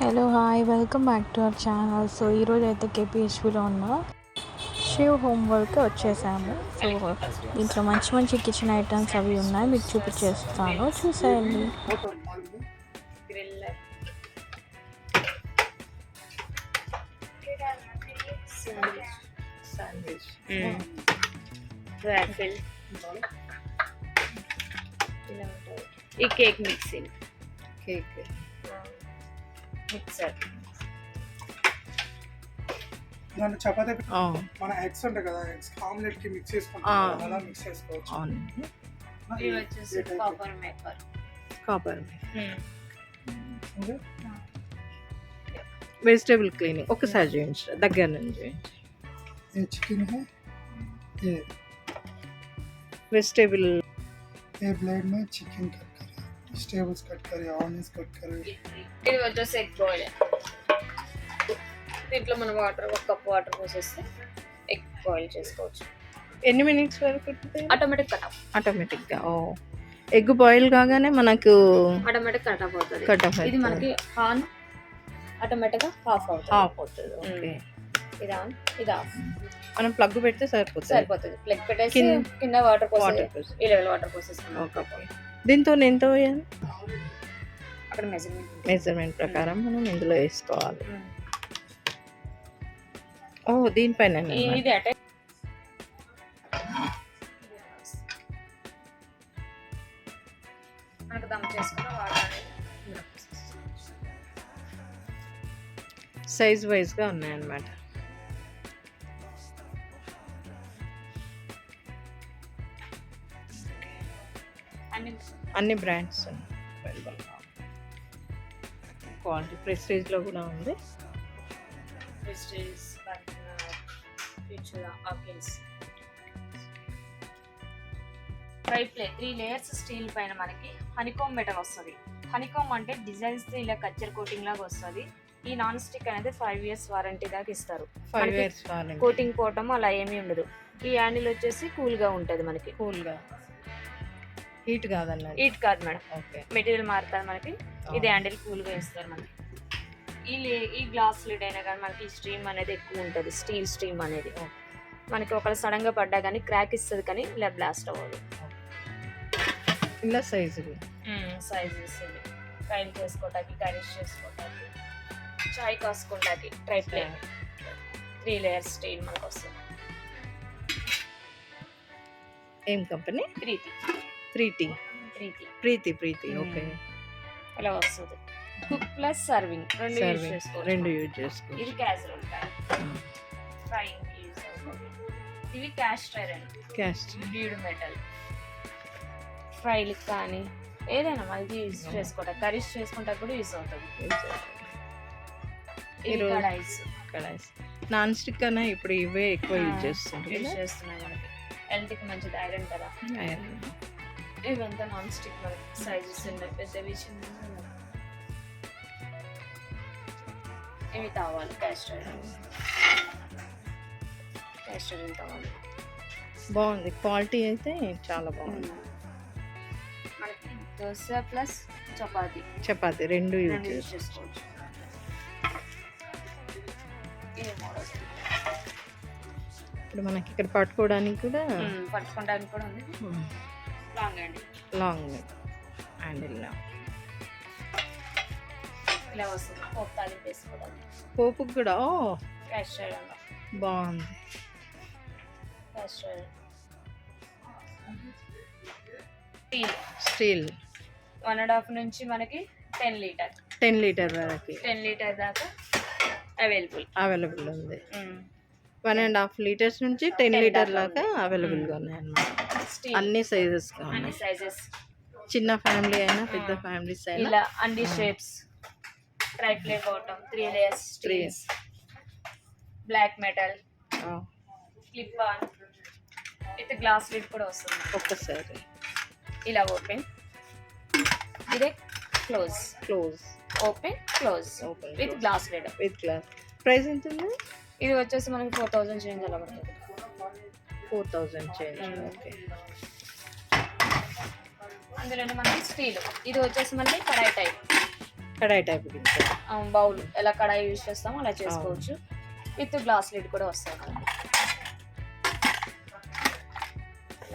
Hello hi welcome back to our channel so ఈరోజు అయితే కేపీహెచ్పిలో ఉన్న షివ్ హోంవర్క్ వచ్చేసాము. సో దీంట్లో మంచి మంచి కిచెన్ ఐటమ్స్ అవి ఉన్నాయి. మీకు చూపించేస్తాను. చూసేయండి. ఉంటుంది. ఈ కేక్ మిక్సింగ్ కేక్ మిక్సర్ దాంట్లో చపాతీ మన ఎగ్స్ ఉంటాయి కదా ఎగ్స్ ఆమ్లెట్కి మిక్స్ చేసుకుంటాం అలా మిక్స్ చేసుకోవచ్చు. అవును. ఇవి వచ్చేసి కాపర్ కాపర్ వెజిటేబుల్ క్లీనింగ్ ఒకసారి చేయించు దగ్గర నుంచి చేయించు. Chicken vegetable a blade chicken vegetables cut करे ऑनियंस कट करे ఇది వచ్చేసి ఎగ్ బాయిల్ దీంట్లో మనం వాటర్ ఒక కప్ వాటర్ పోసేస్తే ఎగ్ బాయిల్ చేసుకోవచ్చు ఎన్ని మినిట్స్ వరకు ఉంటుంది ఆటోమేటిక్ కట్ ఆఫ్ ఆటోమేటిక్గా ఓ ఎగ్ బాయిల్ కాగానే మనకు ఆటోమేటిక్ కట్ ఆఫ్ అవుతుంది కట్ ఆఫ్ ఇది మనకి ఆన్ ఆటోమేటిక్ గా ఆఫ్ అవుతుంది ఆఫ్ అవుతుంది ఓకే ఇది ఆన్ ఇది ఆఫ్ మనం ప్లగ్ పెడితే సరిపోతుంది సరిపోతుంది ప్లగ్ పెట్టేసి కింద- కింద వాటర్ వాటర్ పోసి పోసి ఈ లెవెల్ వాటర్ పోసేసుకున్నాం ఓకే దీంతో ఎంత వేయాలి అక్కడ మెజర్మెంట్ మెజర్మెంట్ ప్రకారం మనం ఇందులో వేసుకోవాలి. ఓ దీనిపైన. సైజ్ వైజ్గా ఉన్నాయన్నమాట. అన్ని బ్రాండ్స్ అవైలబుల్ క్వాలిటీ ప్రెస్టేజ్లో కూడా ఉంది. Future apples fry ply three layers steel పైన మనకి హనికోమ్ మెటల్ వస్తుంది. హనికోమ్ అంటే డిజైన్స్ ఇలా కచ్చర్ కోటింగ్ లాగా వస్తుంది. ఈ నాన్ స్టిక్ అనేది ఫైవ్ ఇయర్స్ వారంటీ దాకా ఇస్తారు. ఫైవ్ ఇయర్స్ వారంటీ కోటింగ్ పోవటం అలా ఏమీ ఉండదు. ఈ హ్యాండిల్ వచ్చేసి కూల్గా ఉంటది మనకి. కూల్గా హీట్ కాదన్నది హీట్ కాదు మేడం. ఓకే. మెటీరియల్ మారుతుంది మనకి. ఇది హ్యాండిల్ కూల్గా ఇస్తారు మనకి. ఈ లే- ఈ గ్లాస్ లిడ్ అయినా కానీ మనకి స్ట్రీమ్ అనేది ఎక్కువ ఉంటుంది. స్టీల్ స్ట్రీమ్ అనేది. మనకి ఒకవేళ సడన్గా పడ్డా కానీ క్రాక్ ఇస్తుంది కానీ ఇలా బ్లాస్ట్ అవ్వదు. ఇలా సైజు సైజ్ ఇస్తుంది. ఫ్రైలు చేసుకోవటానికి కర్రీస్ చేసుకోవటానికి చాయ్ కాసుకోవటానికి triply three layers steel మనకు వస్తుంది ఏం కంపెనీ? ప్రీతి ప్రీతి. ప్రీతి. ప్రీతి ప్రీతి ఓకే. ఇలా వస్తుంది. Cook plus serving. రెండు యూజ్ చేసుకోవచ్చు. రెండు యూజ్ చేసుకో ఇది క్యాజువల్ ఫ్రైయింగ్ యూజ్ ఇవి cash iron cast dude metal. ఫ్రైలు కానీ ఏదైనా మళ్ళీ యూజ్ చేసుకోవటం కర్రీస్ చేసుకుంటా కూడా యూజ్ అవుతుంది. కడాయిస్. కడాయిస్. నాన్ స్టిక్ అన్నా ఇప్పుడు ఇవే ఎక్కువ యూజ్ యూజ్ చేస్తుంటారు చేస్తున్నాయి మనకి. హెల్త్కి మంచిది ఐరన్ కదా. ఇవంతా నాన్ స్టిక్ మనకి సైజెస్ ఉన్నాయి. పెద్దవి చిన్నవి. ఇవి తావాలి క్యాస్ట్ ఐరన్ క్యాస్ట్ ఐరన్ తావాలి బాగుంది. క్వాలిటీ అయితే చాలా బాగుంది. మనకి దోశ ప్లస్ చపాతి. చపాతి రెండు యూజ్ చేసుకోవచ్చు. ఇప్పుడు మనకి ఇక్కడ పట్టుకోవడానికి కూడా పట్టుకోవడానికి కూడా ఉంది. లాంగ్ అండి. లాంగ్ హ్యాండిల్ ఇలా వస్తుంది. పోపు తాలింపు వేసుకోవడానికి పోపుకి కూడా? ఓ బాగుంది. Cast iron steel. Steel. One and half నుంచి మనకి టెన్ లీటర్. టెన్ లీటర్ వరకు. టెన్ లీటర్ దాకా అవైలబుల్. అవైలబుల్ ఉంది. వన్ అండ్ హాఫ్ లీటర్స్ నుంచి టెన్ 10 లీటర్ దాకా అవైలబుల్గా ఉన్నాయి అన్నమాట. అన్ని సైజెస్ అన్ని ఉన్నాయి. సైజెస్ చిన్న ఫ్యామిలీ అయినా పెద్ద ఫ్యామిలీస్ అయినా ఇలా అన్ని shapes triply bottom three layers streams black metal clip on with glass lid కూడా వస్తుంది. ఒక్కసారి. ఇలా ఓపెన్ ఇదే close close open close Open, with. Glass lid with glass price ఎంత ఉంది? ఇది వచ్చేసి మనకి ఫోర్ థౌసండ్ చేంజ్ అలా పడుతుంది. Four thousand change. ఓకే అందులోనే మనకి స్టీల్ ఇది వచ్చేసి మనకి కడాయి టైప్ కడాయి టైప్ బౌల్. ఎలా కడాయి యూజ్ చేస్తామో అలా చేసుకోవచ్చు. విత్ గ్లాస్ లిడ్ కూడా వస్తుంది మనకి.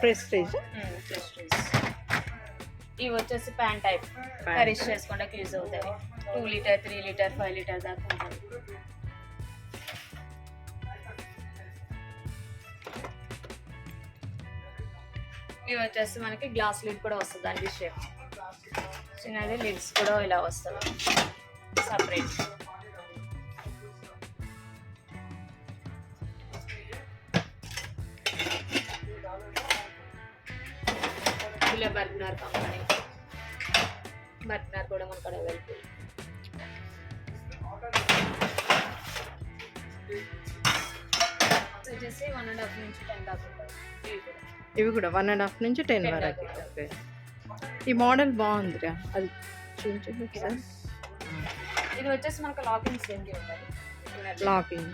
Prestige prestige. ఇవి వచ్చేసి ప్యాన్ టైప్ కర్రీస్ చేసుకోవడానికి యూజ్ అవుతాయి. Two liter three liter five liter దాకా ఉంటుంది ఇవి వచ్చేసి మనకి గ్లాస్ లిడ్ కూడా వస్తుంది అండి షేప్. చిన్నది లిడ్స్ కూడా ఇలా వస్తుంది సపరేట్ ఇలా బర్గ్నర్ కంపెనీ. బర్గ్నర్ కూడా మనకు అవైలబుల్. వచ్చేసి వన్ అండ్ హాఫ్ నుంచి టెన్ దాకా ఉంటుంది. ఇవి కూడా. ఇవి కూడా వన్ అండ్ హాఫ్ నుంచి టెన్ వరకు. ఓకే ఈ మోడల్ బాగుందిరా. అది చూపించండి ఒకసారి. ఇది వచ్చేసి మనకు లాకింగ్ లాకింగ్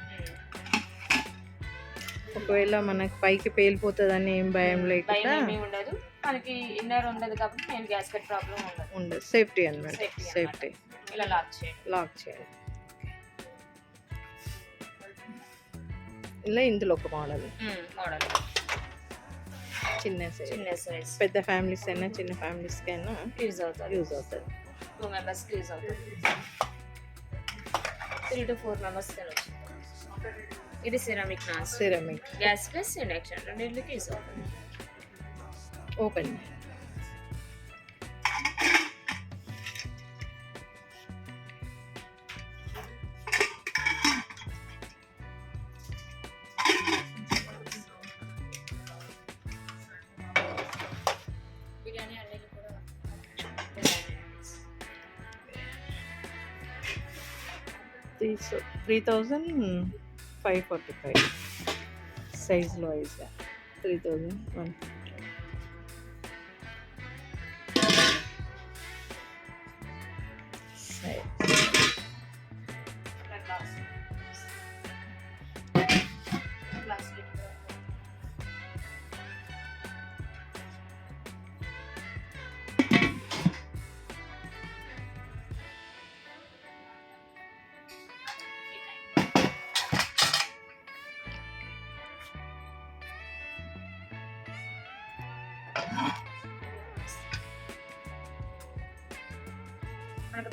ఒకవేళ మనకి పైకి పేలిపోతుందని ఏం భయం భయం లేకుండా ఉండదు. మనకి ఇన్నర్ ఉండదు కాబట్టి నేను గ్యాస్కెట్ ప్రాబ్లం ఉండదు. ఉండదు. సేఫ్టీ అనమాట. సేఫ్టీ ఇలా లాక్ చేయండి. లాక్ చేయాలి ఇలా ఇందులో ఒక మోడల్ మోడల్ చిన్న సైజ్ చిన్న సైజ్ పెద్ద ఫ్యామిలీస్ అయినా చిన్న ఫ్యామిలీస్కి అయినా యూజ్ అవుతుంది యూజ్ అవుతుంది టూ మెంబర్స్ యూజ్ అవుతుంది త్రీ టు ఫోర్ మెంబర్స్ తినొచ్చు ఇది సిరామిక్ నాన్స్ సిరమిక్ గ్యాస్ ప్లస్ ఇండక్షన్ రెండింటికి యూజ్ అవుతుంది open three three thousand five forty five సైజ్లో వైజ్గా త్రీ థౌజండ్ వన్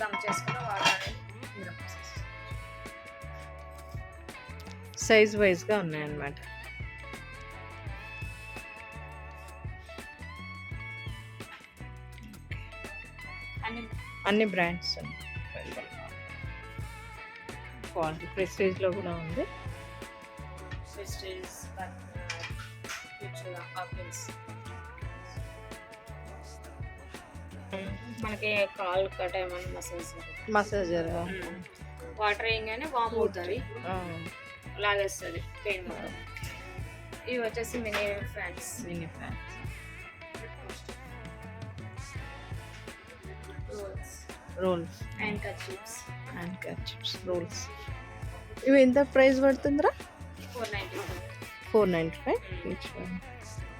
దమ్ చేసుకున్న వాటర్ అనేది. సైజ్ వైజ్గా ఉన్నాయన్నమాట. అన్ని అన్ని బ్రాండ్స్ క్వాలిటీ ప్రెస్టేజ్లో కూడా ఉంది. వెజిటేబుల్స్ ఆపిల్స్ మనకి కాల్ కట్ ఏమైనా మసాజ్ మసాజర్ వాటర్ వేయగానే వామ్ అవుతుంది. లాగేస్తుంది పెయిన్ మొత్తం ఇవి వచ్చేసి mini fans. Mini fan rolls. Rolls. And కచిప్స్ and కచిప్స్ రోల్స్. ఇవి ఎంత price పడుతుందిరా? Four ninety four ninety five?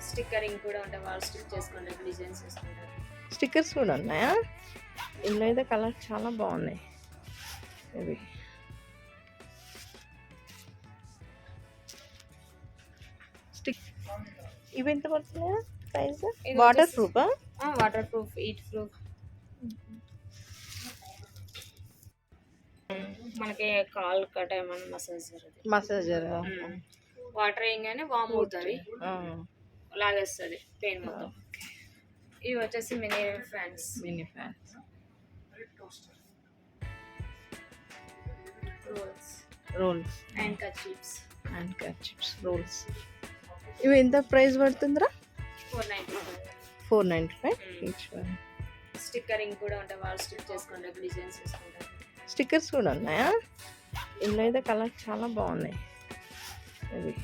Stickering కూడా ఉంటాయి. వాళ్ళు స్టిక్ చేసుకుంటారు డిజైన్స్ చేసుకుంటారు. స్టిక్కర్స్ కూడా ఉన్నాయా? ఇందులో అయితే కలర్ చాలా బాగున్నాయి. ఇవి. స్టిక్ ఇవి ఎంత పడుతున్నాయా price? Water ప్రూఫా? Water proof heat proof. మనకి కాల్ కట్ ఏమైనా మసాజ్ మసాజర్ వాటర్ వేయగానే వామ్ అవుతుంది. లాగేస్తుంది పెయిన్ మొత్తం. ఇవి వచ్చేసి mini fans mini fans rolls rolls and కచిప్స్ and కచిప్స్ రోల్స్ ఇవి ఎంత price పడుతుందిరా? Four ninety four ninety five each one stickering కూడా ఉంటాయి. వాళ్ళు స్టిక్ చేసుకుంటారు డిజైన్స్ చేసుకుంటారు. స్టిక్కర్స్ కూడా ఉన్నాయా? ఇందులో అయితే కలర్ చాలా బాగున్నాయి. ఇవి.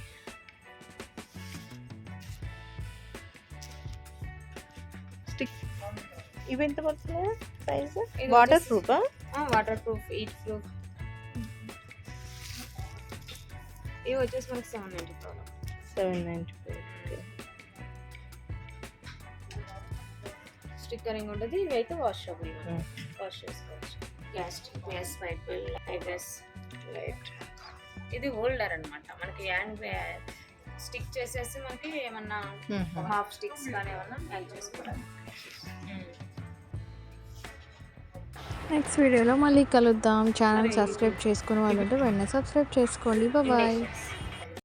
ఇవి ఎంత పడుతున్నాయా ప్రైస్ వాటర్ ప్రూఫా వాటర్ ప్రూఫ్ ఈట్ ప్రూఫ్. ఇవి వచ్చేసి మనకి seven ninety five. Seven ninety five stickering ఉంటుంది ఇవి అయితే వాషబుల్ వాష్ చేసుకోవచ్చు. Gas gas pipe gas. Light. ఇది హోల్డర్ అన్నమాట. మనకి హ్యాండ్ స్టిక్ చేసేసి మనకి ఏమన్నా హాఫ్ స్టిక్స్ కానీ ఏమన్నా యాడ్ చేసుకోవడానికి. నెక్స్ట్ వీడియోలో మళ్ళీ కలుద్దాం. ఛానల్ సబ్స్క్రైబ్ చేసుకుని వాళ్ళు ఉంటే వెంటనే సబ్స్క్రైబ్ చేసుకోండి. బాయ్.